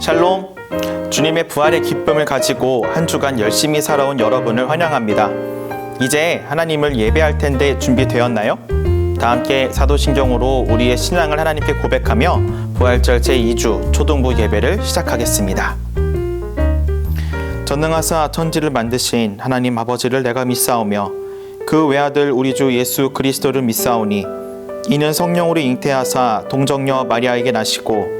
샬롬. 주님의 부활의 기쁨을 가지고 한 주간 열심히 살아온 여러분을 환영합니다. 이제 하나님을 예배할 텐데 준비되었나요? 다 함께 사도신경으로 우리의 신앙을 하나님께 고백하며 부활절 제2주 초등부 예배를 시작하겠습니다. 전능하사 천지를 만드신 하나님 아버지를 내가 믿사오며 그 외아들 우리 주 예수 그리스도를 믿사오니 이는 성령으로 잉태하사 동정녀 마리아에게 나시고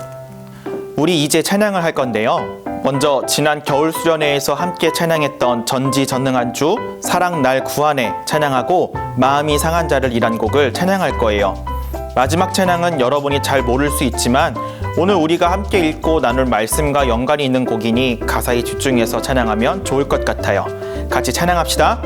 우리 이제 찬양을 할 건데요. 먼저 지난 겨울 수련회에서 함께 찬양했던 전지전능한 주 사랑 날 구하네 찬양하고 마음이 상한 자를 이란 곡을 찬양할 거예요. 마지막 찬양은 여러분이 잘 모를 수 있지만 오늘 우리가 함께 읽고 나눌 말씀과 연관이 있는 곡이니 가사에 집중해서 찬양하면 좋을 것 같아요. 같이 찬양합시다.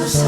주소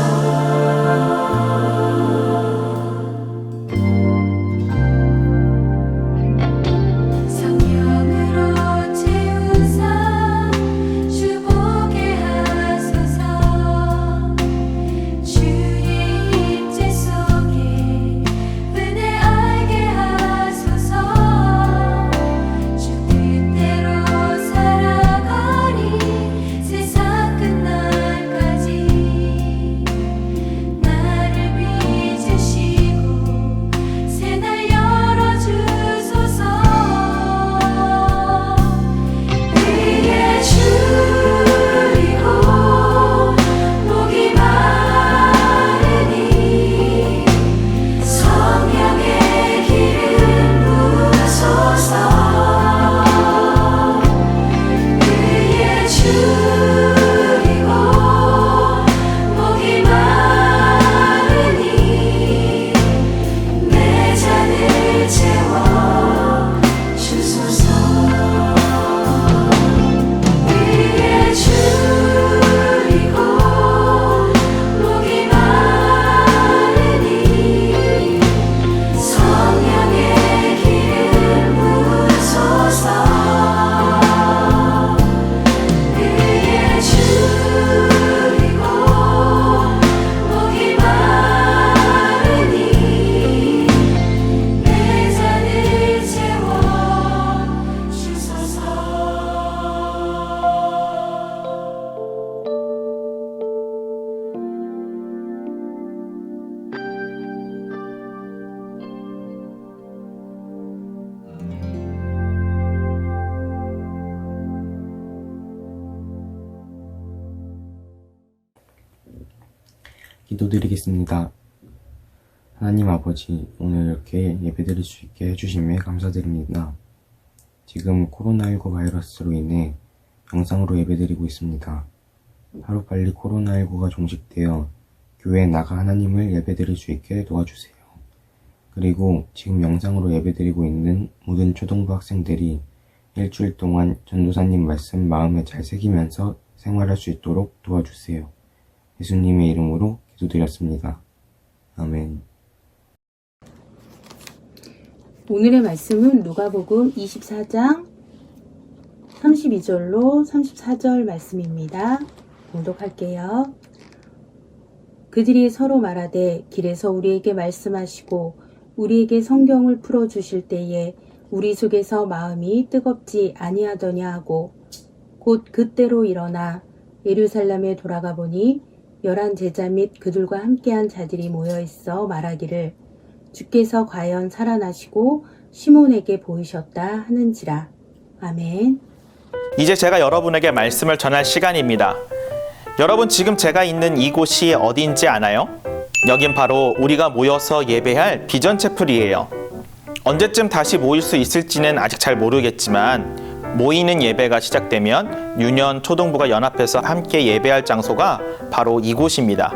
기도드리겠습니다. 하나님 아버지, 오늘 이렇게 예배드릴 수 있게 해주심에 감사드립니다. 지금 코로나19 바이러스로 인해 영상으로 예배드리고 있습니다. 하루빨리 코로나19가 종식되어 교회에 나가 하나님을 예배드릴 수 있게 도와주세요. 그리고 지금 영상으로 예배드리고 있는 모든 초등부 학생들이 일주일 동안 전도사님 말씀 마음에 잘 새기면서 생활할 수 있도록 도와주세요. 예수님의 이름으로 기도드렸습니다. 아멘. 오늘의 말씀은 누가복음 24장 32절로 34절 말씀입니다. 공독할게요. 그들이 서로 말하되 길에서 우리에게 말씀하시고 우리에게 성경을 풀어 주실 때에 우리 속에서 마음이 뜨겁지 아니하더냐 하고 곧 그때로 일어나 예루살렘에 돌아가 보니 열한 제자 및 그들과 함께한 자들이 모여 있어 말하기를 주께서 과연 살아나시고 시몬에게 보이셨다 하는지라. 아멘. 이제 제가 여러분에게 말씀을 전할 시간입니다. 여러분 지금 제가 있는 이곳이 어디인지 아나요? 여긴 바로 우리가 모여서 예배할 비전 채플이에요. 언제쯤 다시 모일 수 있을지는 아직 잘 모르겠지만 모이는 예배가 시작되면 유년 초등부가 연합해서 함께 예배할 장소가 바로 이곳입니다.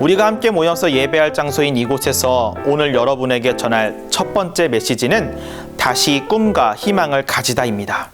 우리가 함께 모여서 예배할 장소인 이곳에서 오늘 여러분에게 전할 첫 번째 메시지는 다시 꿈과 희망을 가지다입니다.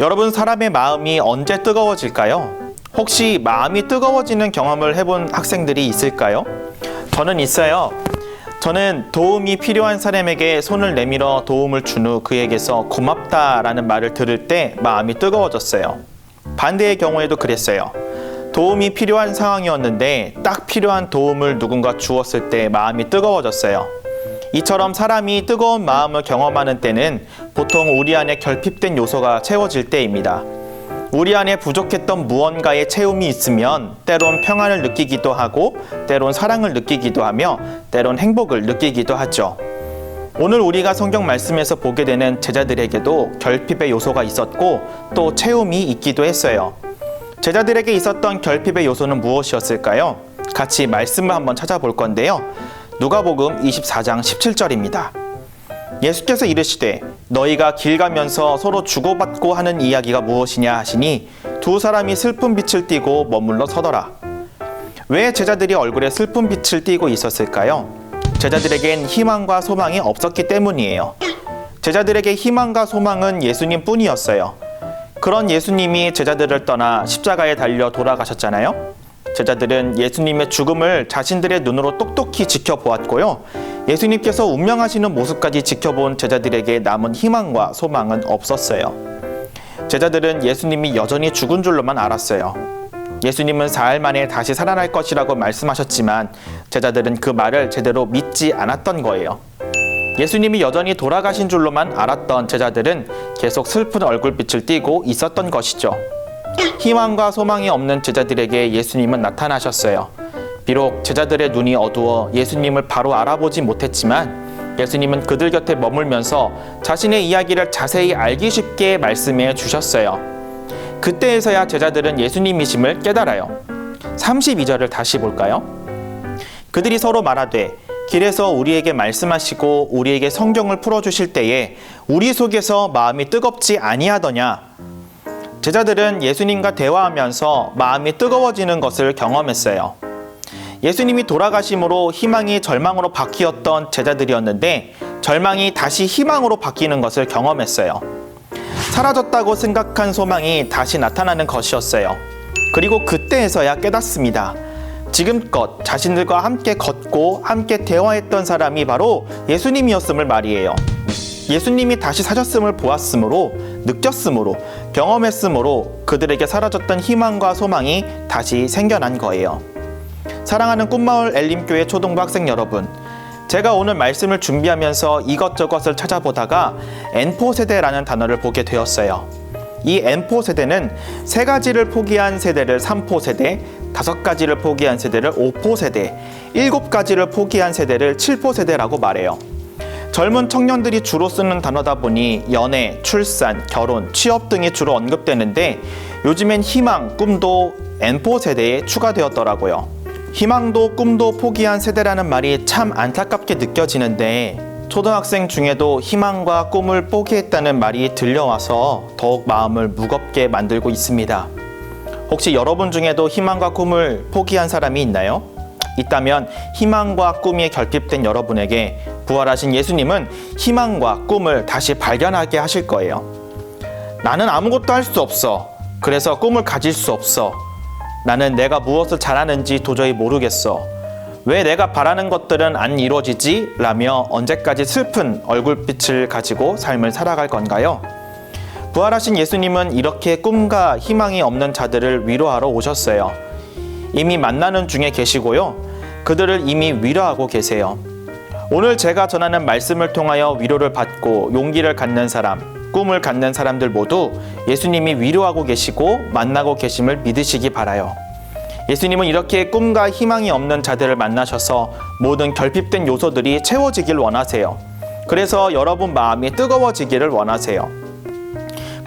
여러분 사람의 마음이 언제 뜨거워질까요? 혹시 마음이 뜨거워지는 경험을 해본 학생들이 있을까요? 저는 있어요. 저는 도움이 필요한 사람에게 손을 내밀어 도움을 준 후 그에게서 고맙다라는 말을 들을 때 마음이 뜨거워졌어요. 반대의 경우에도 그랬어요. 도움이 필요한 상황이었는데 딱 필요한 도움을 누군가 주었을 때 마음이 뜨거워졌어요. 이처럼 사람이 뜨거운 마음을 경험하는 때는 보통 우리 안에 결핍된 요소가 채워질 때입니다. 우리 안에 부족했던 무언가의 채움이 있으면 때론 평안을 느끼기도 하고 때론 사랑을 느끼기도 하며 때론 행복을 느끼기도 하죠. 오늘 우리가 성경 말씀에서 보게 되는 제자들에게도 결핍의 요소가 있었고 또 채움이 있기도 했어요. 제자들에게 있었던 결핍의 요소는 무엇이었을까요? 같이 말씀을 한번 찾아볼 건데요. 누가복음 24장 17절입니다. 예수께서 이르시되 너희가 길 가면서 서로 주고받고 하는 이야기가 무엇이냐 하시니 두 사람이 슬픈 빛을 띠고 머물러 서더라. 왜 제자들이 얼굴에 슬픈 빛을 띠고 있었을까요? 제자들에겐 희망과 소망이 없었기 때문이에요. 제자들에게 희망과 소망은 예수님 뿐이었어요. 그런 예수님이 제자들을 떠나 십자가에 달려 돌아가셨잖아요. 제자들은 예수님의 죽음을 자신들의 눈으로 똑똑히 지켜보았고요. 예수님께서 운명하시는 모습까지 지켜본 제자들에게 남은 희망과 소망은 없었어요. 제자들은 예수님이 여전히 죽은 줄로만 알았어요. 예수님은 사흘 만에 다시 살아날 것이라고 말씀하셨지만 제자들은 그 말을 제대로 믿지 않았던 거예요. 예수님이 여전히 돌아가신 줄로만 알았던 제자들은 계속 슬픈 얼굴빛을 띠고 있었던 것이죠. 희망과 소망이 없는 제자들에게 예수님은 나타나셨어요. 비록 제자들의 눈이 어두워 예수님을 바로 알아보지 못했지만 예수님은 그들 곁에 머물면서 자신의 이야기를 자세히 알기 쉽게 말씀해 주셨어요. 그때에서야 제자들은 예수님이심을 깨달아요. 32절을 다시 볼까요? 그들이 서로 말하되 길에서 우리에게 말씀하시고 우리에게 성경을 풀어 주실 때에 우리 속에서 마음이 뜨겁지 아니하더냐 제자들은 예수님과 대화하면서 마음이 뜨거워지는 것을 경험했어요. 예수님이 돌아가심으로 희망이 절망으로 바뀌었던 제자들이었는데 절망이 다시 희망으로 바뀌는 것을 경험했어요. 사라졌다고 생각한 소망이 다시 나타나는 것이었어요. 그리고 그때에서야 깨닫습니다. 지금껏 자신들과 함께 걷고 함께 대화했던 사람이 바로 예수님이었음을 말이에요. 예수님이 다시 사셨음을 보았으므로 느꼈으므로 경험했으므로 그들에게 사라졌던 희망과 소망이 다시 생겨난 거예요. 사랑하는 꿈마을 엘림교회 초등부 학생 여러분, 제가 오늘 말씀을 준비하면서 이것저것을 찾아보다가 N4 세대라는 단어를 보게 되었어요. 이 N4 세대는 세 가지를 포기한 세대를 3포 세대, 다섯 가지를 포기한 세대를 5포 세대, 일곱 가지를 포기한 세대를 7포 세대라고 말해요. 젊은 청년들이 주로 쓰는 단어다 보니 연애, 출산, 결혼, 취업 등이 주로 언급되는데 요즘엔 희망, 꿈도 N4 세대에 추가되었더라고요. 희망도 꿈도 포기한 세대라는 말이 참 안타깝게 느껴지는데 초등학생 중에도 희망과 꿈을 포기했다는 말이 들려와서 더욱 마음을 무겁게 만들고 있습니다. 혹시 여러분 중에도 희망과 꿈을 포기한 사람이 있나요? 있다면 희망과 꿈이 결핍된 여러분에게 부활하신 예수님은 희망과 꿈을 다시 발견하게 하실 거예요. 나는 아무것도 할 수 없어. 그래서 꿈을 가질 수 없어. 나는 내가 무엇을 잘하는지 도저히 모르겠어. 왜 내가 바라는 것들은 안 이루어지지? 라며 언제까지 슬픈 얼굴빛을 가지고 삶을 살아갈 건가요? 부활하신 예수님은 이렇게 꿈과 희망이 없는 자들을 위로하러 오셨어요. 이미 만나는 중에 계시고요. 그들을 이미 위로하고 계세요. 오늘 제가 전하는 말씀을 통하여 위로를 받고 용기를 갖는 사람, 꿈을 갖는 사람들 모두 예수님이 위로하고 계시고 만나고 계심을 믿으시기 바라요. 예수님은 이렇게 꿈과 희망이 없는 자들을 만나셔서 모든 결핍된 요소들이 채워지길 원하세요. 그래서 여러분 마음이 뜨거워지기를 원하세요.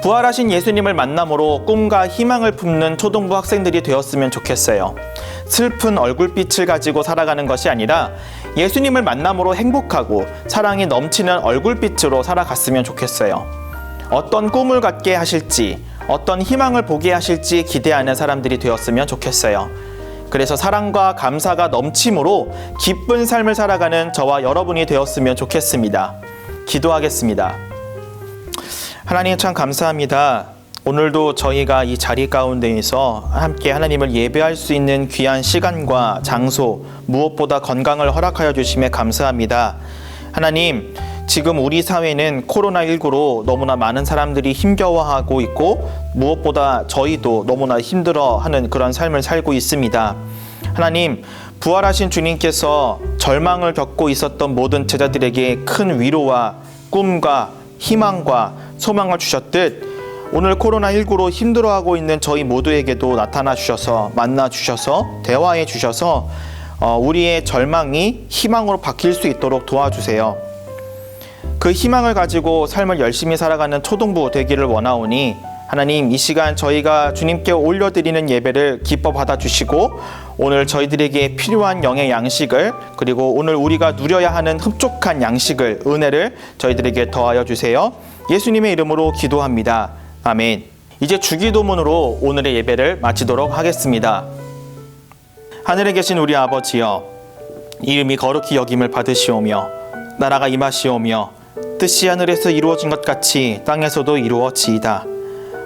부활하신 예수님을 만남으로 꿈과 희망을 품는 초등부 학생들이 되었으면 좋겠어요. 슬픈 얼굴빛을 가지고 살아가는 것이 아니라 예수님을 만남으로 행복하고 사랑이 넘치는 얼굴빛으로 살아갔으면 좋겠어요. 어떤 꿈을 갖게 하실지, 어떤 희망을 보게 하실지 기대하는 사람들이 되었으면 좋겠어요. 그래서 사랑과 감사가 넘침으로 기쁜 삶을 살아가는 저와 여러분이 되었으면 좋겠습니다. 기도하겠습니다. 하나님 참 감사합니다. 오늘도 저희가 이 자리 가운데에서 함께 하나님을 예배할 수 있는 귀한 시간과 장소, 무엇보다 건강을 허락하여 주심에 감사합니다. 하나님, 지금 우리 사회는 코로나19로 너무나 많은 사람들이 힘겨워하고 있고 무엇보다 저희도 너무나 힘들어하는 그런 삶을 살고 있습니다. 하나님, 부활하신 주님께서 절망을 겪고 있었던 모든 제자들에게 큰 위로와 꿈과 희망과 소망을 주셨듯 오늘 코로나19로 힘들어하고 있는 저희 모두에게도 나타나 주셔서 만나 주셔서 대화해 주셔서 어, 우리의 절망이 희망으로 바뀔 수 있도록 도와주세요. 그 희망을 가지고 삶을 열심히 살아가는 초동부 되기를 원하오니 하나님 이 시간 저희가 주님께 올려드리는 예배를 기뻐 받아주시고 오늘 저희들에게 필요한 영의 양식을 그리고 오늘 우리가 누려야 하는 흡족한 양식을 은혜를 저희들에게 더하여 주세요. 예수님의 이름으로 기도합니다. 아멘. 이제 주기도문으로 오늘의 예배를 마치도록 하겠습니다. 하늘에 계신 우리 아버지여 이름이 거룩히 여김을 받으시오며 나라가 임하시오며 뜻이 하늘에서 이루어진 것 같이 땅에서도 이루어지이다.